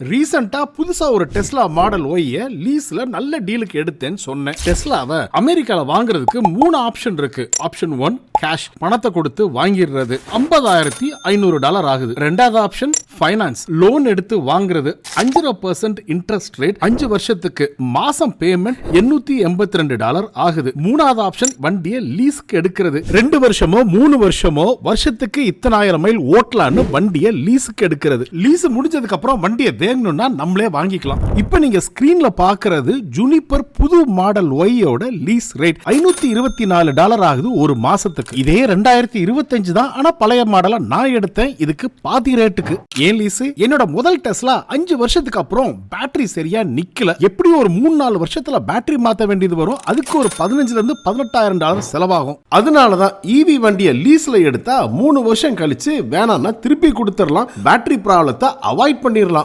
ரீசெண்டா புதுசா ஒரு டெஸ்லா மாடல் ஒய்ய லீஸ்ல நல்ல டீலுக்கு எடுத்தேன்னு சொன்னேன். டெஸ்லாவை அமெரிக்கால வாங்குறதுக்கு மூணு ஆப்ஷன் இருக்கு. ஆப்ஷன் ஒன் கேஷ் பணத்தை கொடுத்து வாங்கிடுறது. ஐம்பதாயிரத்தி ஐநூறு டாலர் ஆகுது. ரெண்டாவது ஆப்ஷன் ஃபைனான்ஸ் லோன் எடுத்து வாங்குறது அஞ்சரை பர்சன்ட் இன்ட்ரெஸ்ட் ரேட் அஞ்சு வருஷத்துக்கு மாசம் பேமெண்ட் எண்ணூத்தி எண்பத்தி ரெண்டு டாலர் ஆகுது. மூணாவது ஆப்ஷன் வண்டியை லீஸ்க்கு எடுக்கிறது. ரெண்டு வருஷமோ மூணு வருஷமோ வருஷத்துக்கு இத்தனாயிரம் மைல் ஓட்டலான்னு வண்டியை லீஸுக்கு எடுக்கிறது. லீஸ் முடிஞ்சதுக்கு அப்புறம் வண்டியை வேணும்னா நம்மளே வாங்கிக்கலாம். இப்போ நீங்க ஸ்கிரீன்ல பாக்குறது ஜூனிப்பர் புது மாடல் ஒய்யோட லீஸ் ரேட் ஐநூத்தி இருபத்தி நாலு டாலர் ஆகுது ஒரு மாசத்துக்கு. இதே ரெண்டாயிரத்தி இருபத்தஞ்சு தான் ஆனா பழைய மாடலா நான் எடுத்தேன். இதுக்கு பாதி ரேட்டுக்கு. ஏன் லீஸ்? என்னோட முதல் டெஸ்லா அஞ்சு வருஷத்துக்கு அப்புறம் பேட்டரி சரியா நிக்கல. எப்படி ஒரு மூணு நாலு வருஷத்துல பேட்டரி மாத்த வேண்டியது வரும். அதுக்கு ஒரு பதினஞ்சுல இருந்து பதினெட்டாயிரம் டாலர் செலவாகும். அதனாலதான் ஈவி வண்டியை லீஸ்ல எடுத்தா மூணு வருஷம் கழிச்சு வேணாம்னா திருப்பி கொடுத்துடலாம். பேட்டரி ப்ராப்ளத்தை அவாய்ட் பண்ணிடலாம்.